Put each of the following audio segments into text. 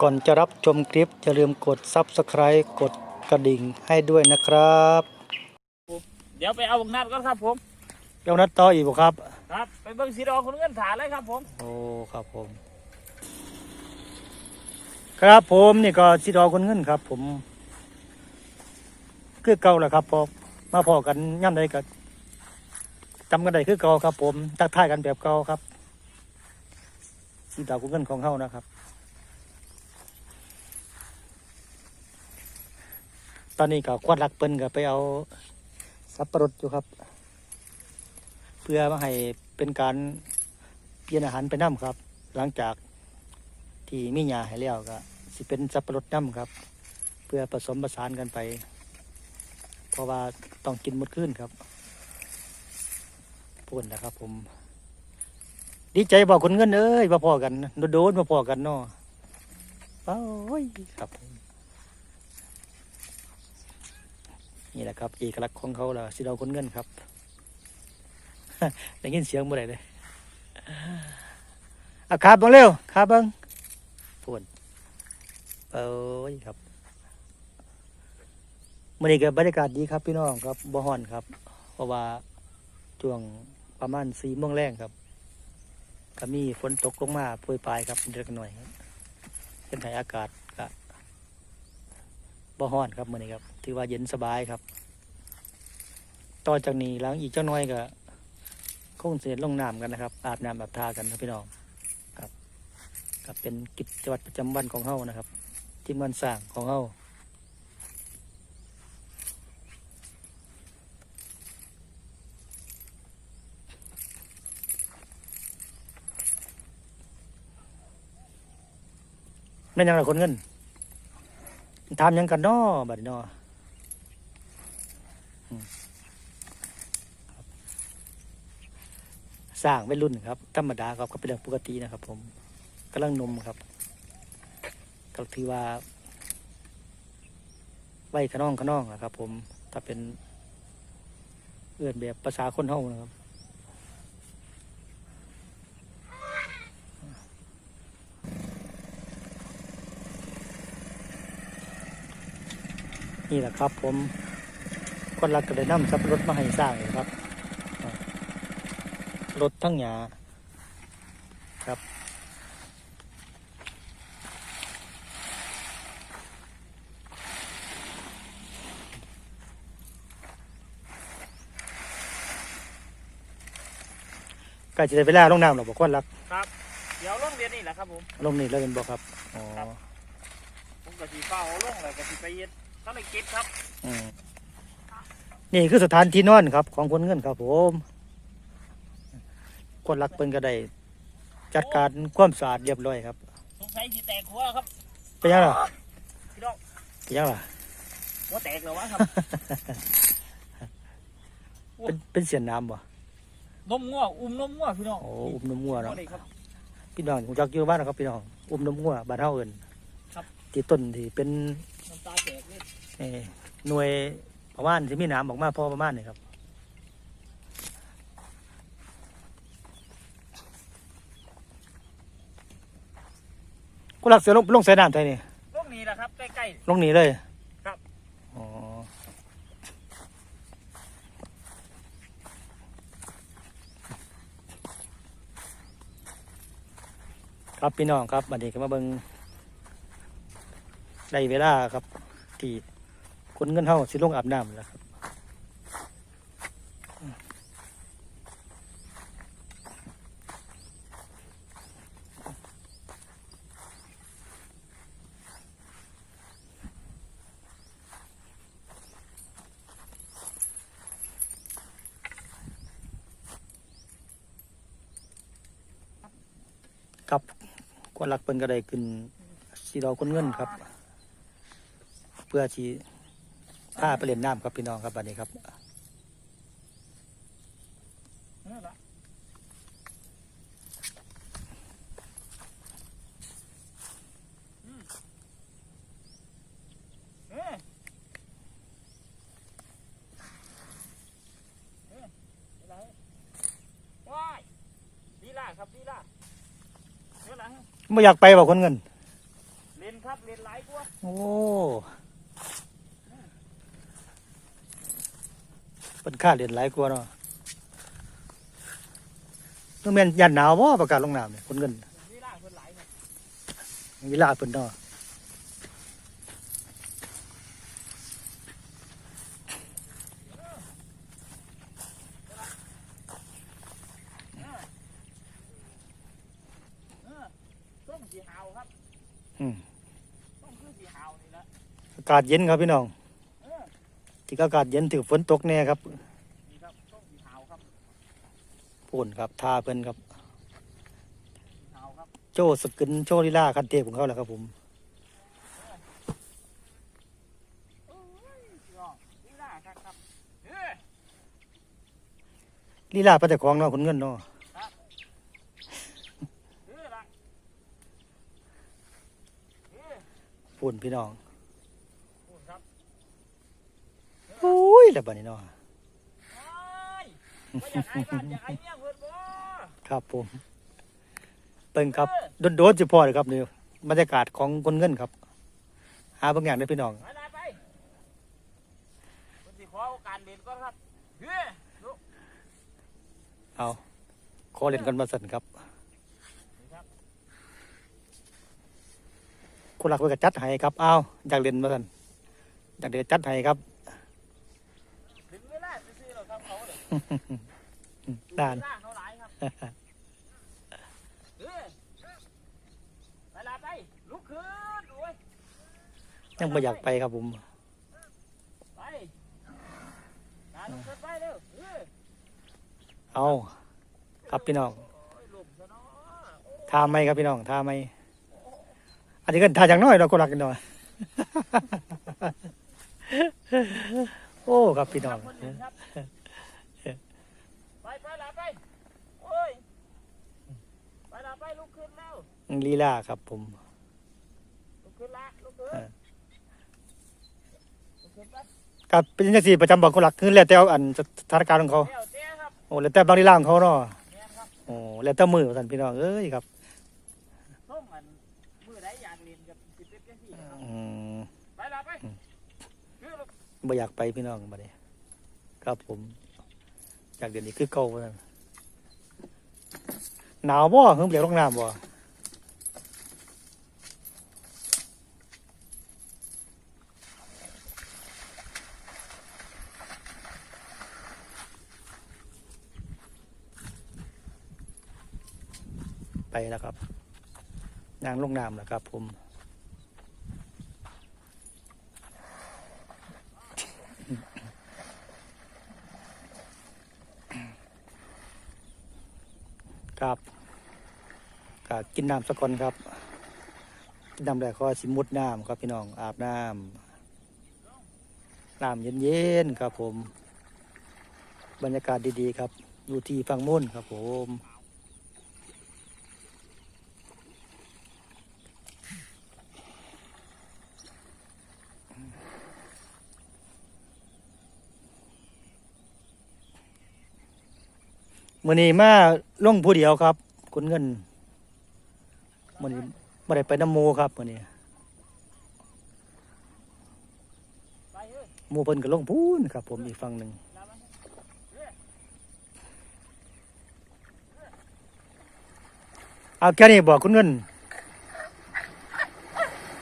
ก่อนจะรับชมคลิปอย่าลืมกด Subscribe กดกระดิ่งให้ด้วยนะครับ เดี๋ยวไปเอาบักนัดก่อนครับผมเดี๋ยวนัดต่ออีกบ่ครับ ครับ ไปเบิ่งสีดอกคนเงินถาเลยครับผม โอ้ครับผม ครับผมนี่ก็สิดอคนเงินครับ ผม คือเก่าแหละครับพอมาพอกันย่ำใดก็จำกันได้คือเก่าครับ ผมทักทายกันแบบเก่าครับสิดอคนเงินของเฮานะครับ ตอนนี้ก็ควัดหลักเปิ้นก็ไปเอาสับปะรดอยู่ครับ เพื่อมาให้เป็นการเปลี่ยนอาหารไปน้ำครับ หลังจากที่มีหญ้าให้แล้วก็สิเป็นสับปะรดน้ำครับ เพื่อผสมผสานกันไป เพราะว่าต้องกินหมดขึ้นครับพูดนะครับ ผม ดีใจบอกคนเงินเอ้ยมาพอกันโดนมาพอกันเนาะโอ้ยครับผม นี่แหละครับเอกลักษณ์ของเขาล่ะสิเราคนเงินครับได้ยินเสียงบ่ได้เลยอาขาบังเร็วขาบังพูดเอ้ยครับมื่อนี้ก็บรรยากาศดีครับพี่น้องครับบ่ฮ้อนครับ เพราะว่าช่วงประมาณสี่โมงแรงครับก็มีฝนตกลงมาโปรยปลายครับเล็กน้อยครับเป็นไห้อากาศก็ บ่ฮ้อนครับมือนี้ครับ ถือว่าเย็นสบายครับต่อจากนี้หลังอีกเจ้าน้อยก็คงเสียลงน้ำกันนะครับ อาบน้ำอาบทากันนะพี่น้องครับกับเป็นกิจวัตรประจำวันของเฮานะครับ ที่มันสร้างของเฮาแม่นยังละคนเงิน ทำยังกันน้อบัดนอสร้างไม่รุ่นครับ ธรรมดาครับก็เป็นเรื่องปกตินะครับ ผมกำลังนมครับก็ถือว่าไว้ขน้องขน้องนะครับ ผมถ้าเป็นเอื้อนแบบภาษาคนเฮานะครับ นี่แหละครับ ผมคนรักก็เลยนำสับปะรถมาให้สร้างเลยครับรถทั้งหยาครับ ใกล้จะได้เวลาลงน้ำหรอบอกคนรักครับ เดี๋ยวลงเรียนนี่แหละครับผมลงนี่แล้วเป็นบอกครับอ๋อครับผมกะสีเฝ้าลงเลยกะสีไปเย็ด ก็เลยเก็บครับอืมนี่คือสถานที่นอนครับ ของคนเงินครับผม คนรักเปิ้นก็ได้จัดการความสะอาดเรียบร้อยครับ สงสัยสีแตกหัวครับเป็นยังไงล่ะพี่น้องเป็นยังไงล่ะหัวแตกเลยวะครับ เป็นเป็นเสียนน้ำบ่นมงัวอุ้มนมงัวพี่น้องโอ้อุ้มน้ำงัวเนาะนี่ครับ พี่น้องผมจักอยู่บ้านนะครับพี่น้อง อุ้มน้ำงัวบ้านเฮาเอิ้นครับ ที่ต้นที่เป็นน้ำตาแตกเลย เอ่อหน่วยประมาณที่มีน้ำออกมาพอประมาณนี่ครับกูรักเสือลงลงใส่น้ำใจนี่ลงนี่แหละครับ ใกล้ ลงหนีเลยครับ อ๋อครับพี่น้องครับบัดนี้ก็มาเบิงได้เวลาครับที่ คนเงินเฮาสิลงอาบน้ำแล้วครับครับกวนหลักเปิ้นก็ได้ขึ้นสีดอกคนเงินครับ เพื่อที่ ถ้าไปเล่นน้ำครับพี่น้องครับวันนี้ครับไม่อยากไปบอกคนเงิน เลนครับ เลนหลายกว่าโอ้ เป็นค่าเรียนหลายกว่าเนาะต้องแม่นยันหนาวบ่ประกาศลงน้ำเนี่ยคนเงินนี่ล่าเพิ่นหลาเวลาเพิ่นเนาะออส้มสีหาครับอืมส้มคือสีหาวนี่แหละอากาศเย็นครับพี่น้อง ที่อากาศเย็นถือฝนตกแน่ครับนี่ครับส้มสีหาวครับปุ่นครับทาเพิ่นครับสีหาวครับโจสกินโชลีลาคันเทพของเขาแหละครับผมโอ้ยพี่น้องนี่ล่าครับครับเออลีลาพระเจ้าของเนาะคนเงินเนาะปุ่นพี่น้อง พูดครับ โอ้ยแล้วบัดนี้เนาะไอ้ว่าอยากไอ้บ้านอยากไอ้เมียเพิ่นบ่ครับผมเบิ่งครับโดนๆสิพอเลยครับนี่บรรยากาศของคนเงินครับ หาบางอย่างได้อพี่น้องไปไปไปคนสิขอโอกาสเด่นก่อนครับเฮ้ยลูกเอาขอเล่นกันมาสั่นครับนี่ครับคนหลักเพิ่นก็จัดให้ครับเอาอยากเล่นมาสั่นอยากเล่นจัดให้ครับ ถึงเวลาซื้อๆแล้วครับเขาเลย ด้านเวลาเขาหลายครับไปลาไปลุกขึ้นโอ้ยยังไม่อยากไปครับผมไปลาลุกขึ้นไปเร็วเอาครับพี่น้องท่าไม่ครับพี่น้องท่าไม่อันนี้ก็ท่าอย่างน้อยเราะคนหลักกันหน่อยโอ้ครับพี่น้อง คนหนึ่งครับไปไปลาไปโอ้ยไปลาไป ลุกขึ้นแล้วลีลาครับผมลุกขึ้นละลุกขึ้นเออลุกขึ้นไปครับเป็นจังซี่ประจำบอกคนหลักคือแล้วแต่อันสถานการณ์ของเขาเดี๋ยวเจ๊ครับโอ้แล้วแต่บางลีลาของเขาเนาะแม่นครับโอ้แล้วแต่มือท่านพี่น้องเอ้ยครับส้มมันมือไหนอยากเรียนกับสิบเอ็ดจังสี่ครับอืมไปลาไปคือลูกบ่อยากไปพี่น้องบัดนี้ครับผม อยากเดี๋ยวนี้คือเก่าว่าซั่น หนาวบ่เพิ่งเปียวลงน้ำบ่ไปแล้วครับนางลงน้ำแล้วครับผม ครับก็กินน้ำสักคนครับกินน้ำแล้วก็สิมุดน้ำครับพี่น้องอาบน้ำน้ำเย็นๆครับผม บรรยากาศดีๆครับ อยู่ที่ฝั่งมุ่นครับผม มื่อนี้มาลงผู้เดียวครับคุณเงินมื่อนี้ไม่ได้ไปน้ำมูครับมื่อนี้ไปเฮ้ยหมูเพิ่นก็ลงพูนครับ ผมอีกฝั่งหนึ่งเอาแค่นี้บอกคุณเงิน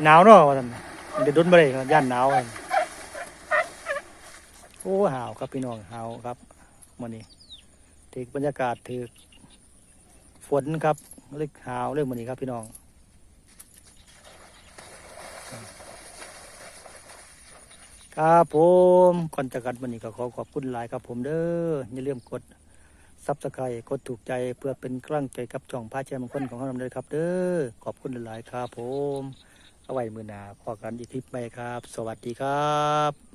หนาวเนาะว่าท่านเดี๋ยวดนบ่ได้ครับย่านหนาวโอ้หาวครับพี่น้องหาวครับมื่อนี้ ถือบรรยากาศถือฝนครับเล็กหาวเรื่องมื่อนี้ครับพี่น้องครับผมก่อนจากกันวันนี้ก็ขอขอบคุณหลายครับผมเด้ออย่าลืมกดซับสไครต์กดถูกใจเพื่อเป็นกำลังใจกับจ่องพระเจ้ามงคลของเราเลยครับ เด้อขอบคุณหลายครับผม เอาไว้มือหนาพอกันอีกคลิปใหม่ครับ สวัสดีครับ